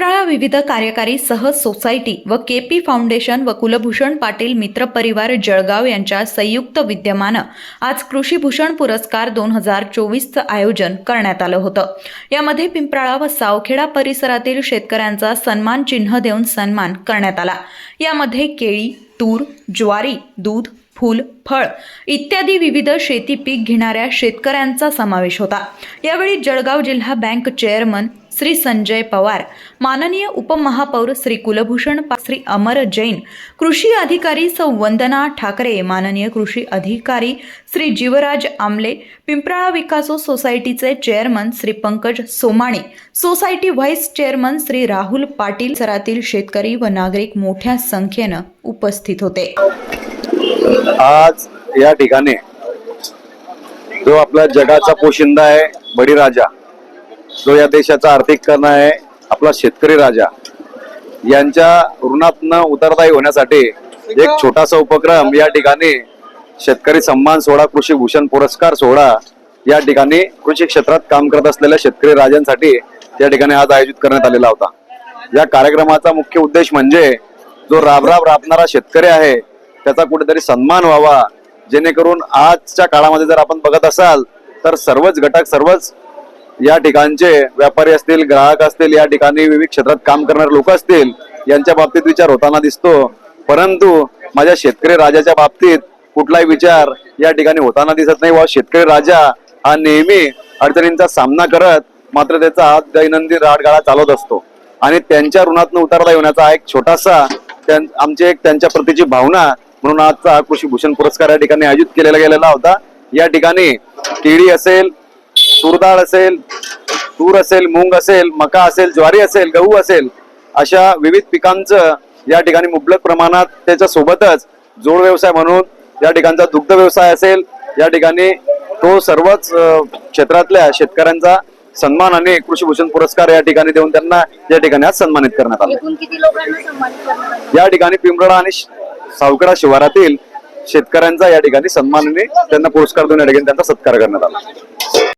पिंपळा विविध कार्यकारी सह सोसायटी व के पी फाउंडेशन व कुलभूषण पाटील मित्र परिवार जळगाव यांच्या संयुक्त विद्यमानं आज कृषीभूषण पुरस्कार दोन हजार चोवीसचं आयोजन करण्यात आलं होतं. यामध्ये पिंपळा व सावखेडा परिसरातील शेतकऱ्यांचा सन्मान चिन्ह देऊन सन्मान करण्यात आला. यामध्ये केळी तूर ज्वारी दूध फूल फळ इत्यादी विविध शेती पीक घेणाऱ्या शेतकऱ्यांचा समावेश होता. यावेळी जळगाव जिल्हा बँक चेअरमन श्री संजय पवार माननीय उपमहापौर श्री कुलभूषण श्री अमर जैन कृषी अधिकारी सौ वंदना ठाकरे माननीय कृषी अधिकारी श्री जीवराज आमले पिंपराळा विकास सोसायटीचे chairman Shri Pankaj Somane society vice chairman Shri Rahul Patil सरातील शेतकरी व नागरिक मोठ्या संख्येनं उपस्थित होते. आज या ठिकाणी जो आपला जगाचा पोशिंदा आहे बळीराजा जो या देशाचा आर्थिक कर्ण आहे आपला शेतकरी राजा यांच्या ऋणातनं उतरदायी होण्यासाठी एक छोटासा उपक्रम या ठिकाणी शेतकरी सन्मान सोहळा कृषी भूषण पुरस्कार सोहळा या ठिकाणी कृषी क्षेत्रात काम करत असलेल्या शेतकरी राजांसाठी या ठिकाणी आज आयोजित करण्यात आलेला होता. या कार्यक्रमाचा मुख्य उद्देश म्हणजे जो राबराब राबणारा शेतकरी आहे त्याचा कुठेतरी सन्मान व्हावा. जेणेकरून आजच्या काळामध्ये जर आपण बघत असाल तर सर्वच घटक सर्वच या ठिकाणचे व्यापारी असतील ग्राहक असतील या ठिकाणी विविध क्षेत्रात काम करणारे लोक असतील यांच्या बाबतीत विचार होताना दिसतो. परंतु माझ्या शेतकरी राजाच्या बाबतीत कुठलाही विचार या ठिकाणी होताना दिसत नाही. व शेतकरी राजा हा नेहमी अडचणींचा सामना करत मात्र त्याचा हात दैनंदिन राडगाळा चालवत असतो. आणि त्यांच्या ऋणातून उतारला येण्याचा हा एक छोटासा त्यां- आमची एक त्यांच्या प्रतीची भावना म्हणून आजचा हा कृषी भूषण पुरस्कार या ठिकाणी आयोजित केलेला गेलेला होता. या ठिकाणी केळी असेल तूरडाळ असेल तूर असेल मूग असेल मका असेल ज्वारी असेल गहू असेल अशा विविध पिकांचं या ठिकाणी मुबलक प्रमाणात त्याच्या सोबतच जोड व्यवसाय म्हणून या ठिकाणचा दुग्ध व्यवसाय असेल या ठिकाणी तो सर्वच क्षेत्रातल्या शेतकऱ्यांचा सन्मान आणि कृषी भूषण पुरस्कार या ठिकाणी देऊन त्यांना या ठिकाणी आज सन्मानित करण्यात आला? या ठिकाणी पिंपळा आणि सावकडा शिवारातील शेतकऱ्यांचा या ठिकाणी सन्मानाने त्यांना पुरस्कार देऊन या ठिकाणी त्यांचा सत्कार करण्यात आला